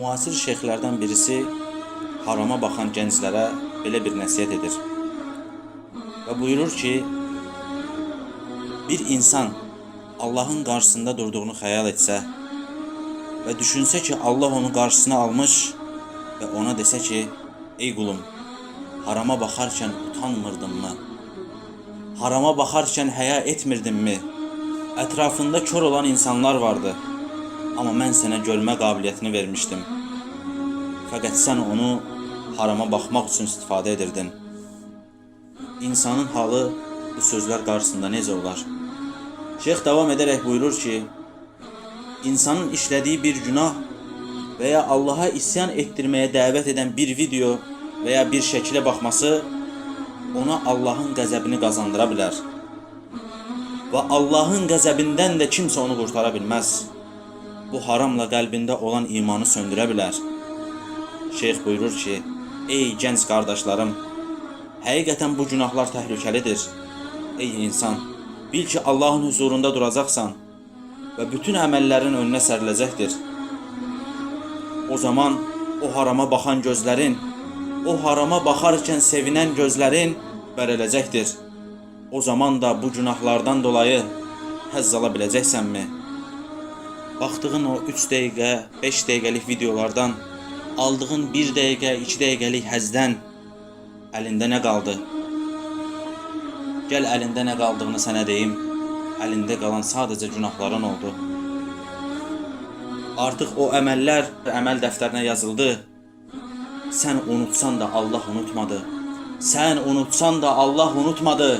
Müasir şeyxlərdən birisi harama baxan gənclərə belə bir nəsihət edir. Və buyurur ki, bir insan Allahın qarşısında durduğunu xəyal etsə və düşünsə ki, Allah onu qarşısına almış və ona desə ki, ey qulum, harama baxarkən utanmırdınmı? Harama baxarkən həya etmirdinmi? Ətrafında kör olan insanlar vardı. Amma mən sənə görmə qabiliyyətini vermişdim. Fəqət sən onu harama baxmaq üçün istifadə edirdin. İnsanın halı bu sözlər qarşısında necə olar? Şeyx davam edərək buyurur ki, insanın işlədiyi bir günah və ya Allaha isyan etdirməyə dəvət edən bir video və ya bir şəkilə baxması ona Allahın qəzəbini qazandıra bilər. Və Allahın qəzəbindən də kimsə onu qurtara bilməz. Bu haramla qəlbində olan imanı söndürə bilər. Şeyx buyurur ki, ey gənc qardaşlarım, həqiqətən bu günahlar təhlükəlidir. Ey insan, bil ki Allahın huzurunda duracaqsan və bütün əməllərin önünə səriləcəkdir. O zaman o harama baxan gözlərin, o harama baxarkən sevinən gözlərin bərələcəkdir. O zaman da bu günahlardan dolayı həzz ala biləcəksənmi? Baxdığın o 3 dəqiqə, 5 dəqiqəlik videolardan aldığın 1 dəqiqə, 2 dəqiqəlik həzdən əlində nə qaldı? Gəl əlində nə qaldığını sənə deyim. Əlində qalan sadəcə günahların oldu. Artıq o əməllər əməl dəftərinə yazıldı. Sən unutsan da Allah unutmadı. Sən unutsan da Allah unutmadı.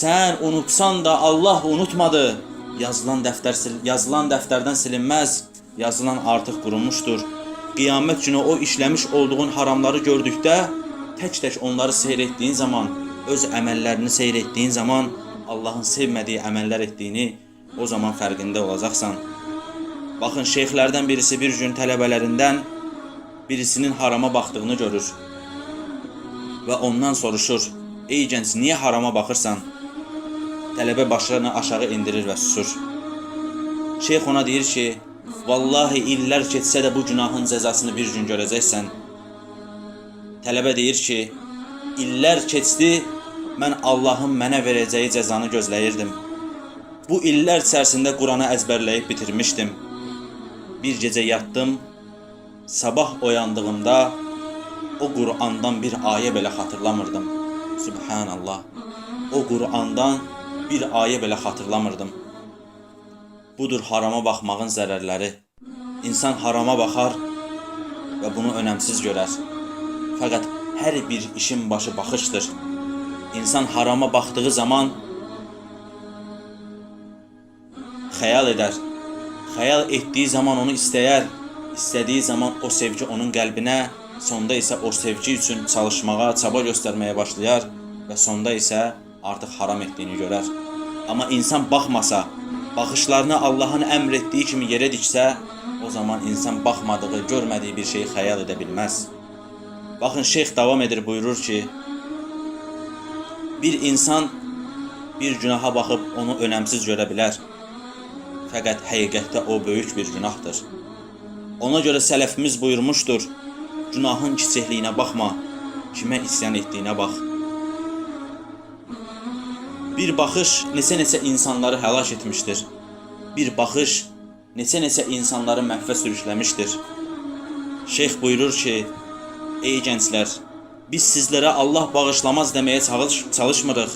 Sən unutsan da Allah unutmadı. Yazılan dəftər yazılan dəftərdən silinməz. Yazılan artıq qurulmuşdur. Qiyamət günü o işləmiş olduğun haramları gördükdə tək-tək onları seyr etdiyin zaman, öz əməllərini seyr etdiyin zaman Allahın sevmədiyi əməllər etdiyini o zaman fərqində olacaqsan. Baxın, şeyxlərdən birisi bir gün tələbələrindən birisinin harama baxdığını görür və ondan soruşur: "Ey gənc, niyə harama baxırsan?" Tələbə başını aşağı endirir və susur. Şeyx ona deyir ki: "Vallahi illər keçsə də bu günahın cəzasını bir gün görəcəksən." Tələbə deyir ki: "İllər keçdi, mən Allahın mənə verəcəyi cəzanı gözləyirdim. Bu illər içərisində Quranı əzbərləyib bitirmişdim. Bir gecə yatdım, sabah oyandığımda o Qur'andan bir ayə belə xatırlamırdım. Subhanallah. O Qur'andan bir ayə belə xatırlamırdım. Budur harama baxmağın zərərləri. İnsan harama baxar və bunu önəmsiz görər. Fəqət hər bir işin başı baxışdır. İnsan harama baxdığı zaman xəyal edər. Xəyal etdiyi zaman onu istəyər. İstədiyi zaman o sevgi onun qəlbinə, sonda isə o sevgi üçün çalışmağa, çaba göstərməyə başlayar və sonda isə artıq haram etdiyini görər. Amma insan baxmasa, baxışlarını Allahın əmr etdiyi kimi yerə diksə, o zaman insan baxmadığı, görmədiyi bir şeyi xəyal edə bilməz. Baxın, şeyx davam edir, buyurur ki, bir insan bir günaha baxıb onu önəmsiz görə bilər. Fəqət o böyük bir günahdır. Ona görə sələfimiz buyurmuşdur: Günahın kiçikliyinə baxma, kimə isyan etdiyinə bax. Bir baxış neçə-neçə insanları həlak etmişdir. Bir baxış neçə-neçə insanları məhvə sürükləmişdir. Şeyx buyurur ki: Ey gənclər, biz sizlərə Allah bağışlamaz deməyə çalış çalışmırıq.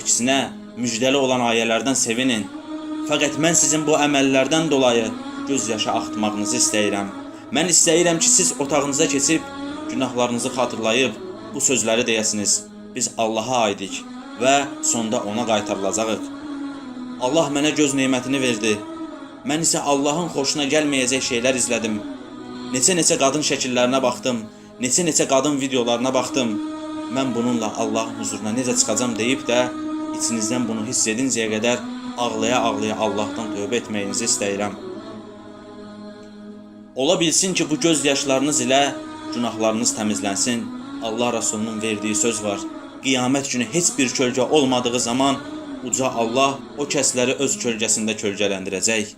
Əksinə, müjdəli olan ayələrdən sevinin. Fəqət mən sizin bu əməllərdən dolayı göz yaşı axıtmağınızı istəyirəm. Mən istəyirəm ki, siz otağınıza keçib günahlarınızı xatırlayıb bu sözləri deyəsiniz. Biz Allaha aidik və sonda ona qaytarılacağıq. Allah mənə göz nemətini verdi. Mən isə Allahın xoşuna gəlməyəcək şeylər izlədim. Neçə-neçə qadın şəkillərinə baxdım. Neçə-neçə qadın videolarına baxdım. Mən bununla Allahın huzuruna necə çıxacam deyib də içinizdən bunu hiss edincəyə qədər ağlaya-ağlaya Allahdan tövbə etməyinizi istəyirəm. Ola bilsin ki, bu göz yaşlarınız ilə günahlarınız təmizlənsin. Allah Rasulunun verdiyi söz var. Qiyamət günü heç bir kölgə olmadığı zaman uca Allah o kəsləri öz kölgəsində kölgələndirəcək.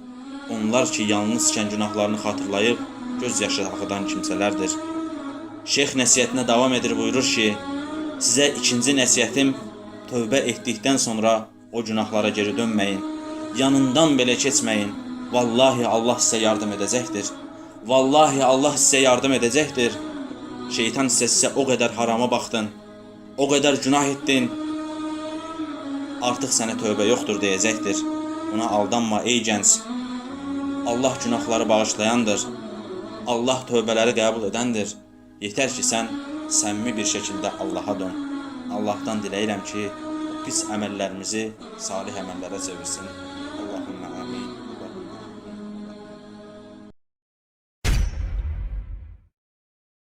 Onlar ki, yalnızkən günahlarını xatırlayıb göz yaşı axıdan kimsələrdir. Şeyx nəsihətinə davam edir buyurur ki, sizə ikinci nəsihətim tövbə etdikdən sonra o günahlara geri dönməyin. Yanından belə keçməyin. Vallahi Allah sizə yardım edəcəkdir. Vallahi Allah sizə yardım edəcəkdir. Şeytan isə sizə o qədər harama baxdın, o qədər günah etdin. Artıq sənə tövbə yoxdur deyəcəkdir. Buna aldanma ey gənc. Allah günahları bağışlayandır. Allah tövbələri qəbul edəndir. Yetər ki, sən səmimi bir şəkildə Allaha dön. Allahdan diləyirəm ki, pis əməllərimizi salih əməllərə çevirsin.